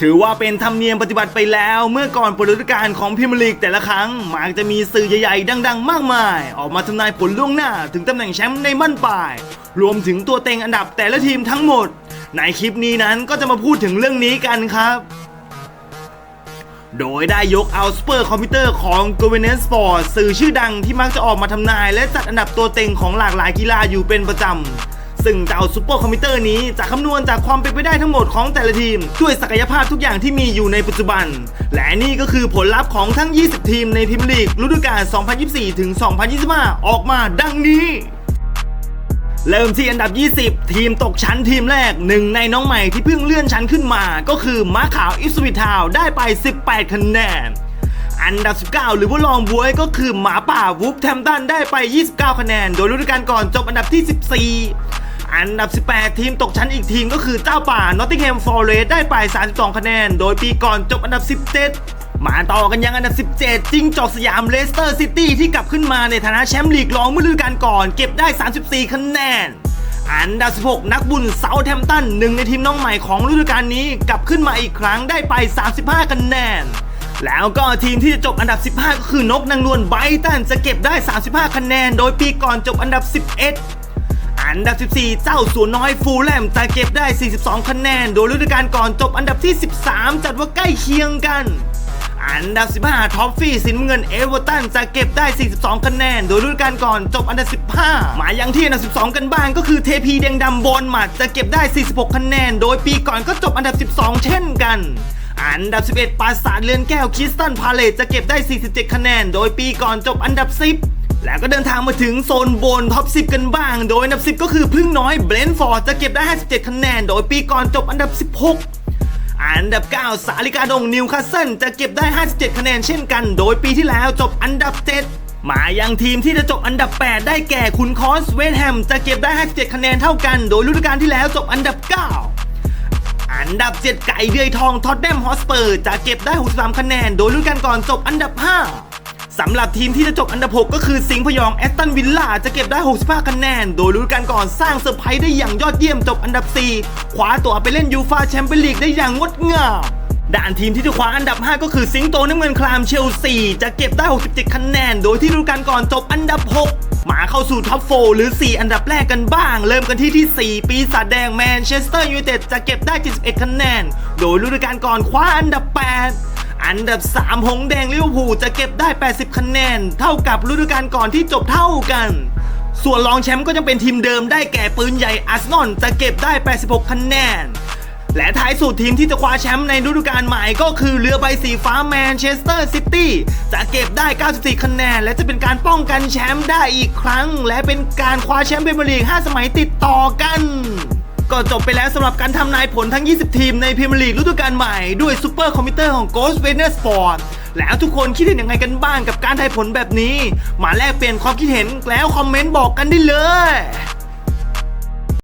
ถือว่าเป็นธรรมเนียมปฏิบัติไปแล้ว เมื่อก่อนเปิดฤดูกาลของพรีเมียร์ลีกแต่ละครั้งมักจะมีสื่อใหญ่ๆ ดัง ๆ มากมาย ออกมาทำนายผลล่วงหน้า ถึงตำแหน่งแชมป์ในบ้านปลาย รวมถึงตัวเต็งอันดับแต่ละทีมทั้งหมด ในคลิปนี้นั้นก็จะมาพูดถึงเรื่องนี้กันครับ โดยได้ยกเอาสเปอร์คอมพิวเตอร์ของ g o v e r n a n c e Sport สื่อชื่อดังที่มักจะออกมาทำนาย และจัดอันดับตัวเต็งของหลากหลายกีฬาอยู่เป็นประจำ ซึ่งเจ้าซูเปอร์คอมพิวเตอร์นี้จะคำนวณจากความเป็นไปได้ทั้งหมดของแต่ละทีม ด้วยศักยภาพทุกอย่างที่มีอยู่ในปัจจุบัน และนี่ก็คือผลลัพธ์ของทั้ง 20 ทีมในพรีเมียร์ลีกฤดูกาล 2024 ถึง 2025 ออกมาดังนี้เริ่มที่อันดับ 20 ทีมตกชั้นทีมแรกหนึ่งในน้องใหม่ที่เพิ่งเลื่อนชั้นขึ้นมา ก็คือม้าขาวอิสวิทาวได้ไป 18 คะแนน อันดับ 19 หรือว่าลองบวยก็คือหมาป่าวูฟแทมตันได้ไป 29 คะแนน โดยฤดูกาลก่อนจบอันดับที่ 14 อันดับ 18 ทีมตกชั้นอีกทีมก็คือเจ้าป่านอตติงแฮมฟอร์เรสได้ไป 32 คะแนน โดยปีก่อนจบอันดับ 17มาต่อกันยังอันดับ 17 จิงจอกสยามเลสเตอร์ซิตี้ที่กลับขึ้นมาในฐานะแชมป์ลีกรองเมื่อฤดูกาลก่อน เก็บได้ 34 คะแนน อันดับ 16 นักบุญเซาแทมป์ตันหนึ่งในทีมน้องใหม่ของฤดูกาลนี้กลับขึ้นมาอีกครั้งได้ไป 35 คะแนน แล้วก็ทีมที่จะจบอันดับ 15 ก็คือนกนางนวลไบตันจะเก็บได้ 35 คะแนน โดยปีก่อนจบอันดับ 11 อันดับ 14 เจ้าสัวน้อยฟูลแลมจะเก็บได้ 42 คะแนน โดยฤดูกาลก่อนจบอันดับที่ 13 จัดว่าใกล้เคียงกัน อันดับ 15 ท็อปฟี่สินเงินเอเวอร์ตันจะเก็บได้ 42 คะแนน โดยฤดูกาลก่อนจบอันดับ 15 มายังที่อันดับ 12 กันบ้างก็คือเทพีแดงดำบอลหมัดจะเก็บได้ 46 คะแนน โดยปีก่อนก็จบอันดับ 12 เช่นกันอันดับ 11 ปราสาทเรือนแก้วคิสตันพาเลตจะเก็บได้ 47 คะแนน โดยปีก่อนจบอันดับ 10 แล้วก็เดินทางมาถึงโซนบนท็อป 10 กันบ้าง โดยอันดับ 10 ก็คือพึ่งน้อยเบรนฟอร์ดจะเก็บได้ 57 คะแนน โดยปีก่อนจบอันดับ 16 อันดับ 9 สาลิกาดงนิวคาสเซิลจะเก็บได้ 57 คะแนนเช่นกัน โดยปีที่แล้วจบอันดับ 7 มายังทีมที่จะจบอันดับ 8 ได้แก่คุณคอสเวสแฮมจะเก็บได้ 57 คะแนนเท่ากัน โดยฤดูกาลที่แล้วจบอันดับ 9อันดับ 7 ไก่เดือยทองท็อตแนมฮอสเปอร์จะเก็บได้ 63 คะแนน โดยฤดูกาลก่อนจบอันดับ 5 สำหรับทีมที่จะจบอันดับ 6 ก็คือสิงห์พยองแอสตันวิลล่าจะเก็บได้ 65 คะแนน โดยฤดูกาลก่อนสร้างเซอร์ไพรส์ได้อย่างยอดเยี่ยมจบอันดับ 4 คว้าตัวไปเล่นยูฟาแชมเปี้ยนลีกได้อย่างงดงามด้านทีมที่จะคว้าอันดับ 5 ก็คือสิงโตน้ำเงินคลามเชลซีจะเก็บได้ 67 คะแนน โดยที่ฤดูกาลก่อนจบอันดับ 6 มาเข้าสู่ท็อป 4 หรือ 4 อันดับแรกกันบ้าง เริ่มกันที่ที่ 4 ปีศาจแดงแมนเชสเตอร์ยูไนเต็ดจะเก็บได้ 71 คะแนน โดยฤดูกาลก่อนคว้าอันดับ 8 อันดับ 3 หงส์แดงลิเวอร์พูลจะเก็บได้ 80 คะแนน เท่ากับฤดูกาลก่อนที่จบเท่ากัน ส่วนรองแชมป์ก็ยังเป็นทีมเดิมได้แก่ปืนใหญ่อาร์เซนอลจะเก็บได้ 86 คะแนน และท้ายสุดทีมที่จะคว้าแชมป์ในฤดูกาลใหม่ก็คือเรือใบสีฟ้าแมนเชสเตอร์ซิตี้จะเก็บได้ 94 คะแนน และจะเป็นการป้องกันแชมป์ได้อีกครั้ง และเป็นการคว้าแชมป์พรีเมียร์ลีก 5 สมัยติดต่อกัน ก็จบไปแล้วสำหรับการทำนายผลทั้ง 20 ทีมในพรีเมียร์ลีกฤดูกาลใหม่ด้วยซูเปอร์คอมพิวเตอร์ของ Ghost w e n e r Sport แล้วทุกคนคิดเห็นยังไงกันบ้างกับการทายผลแบบนี้ มาแลกเปลี่ยนความคิดเห็นแล้วคอมเมนต์บอกกันได้เลย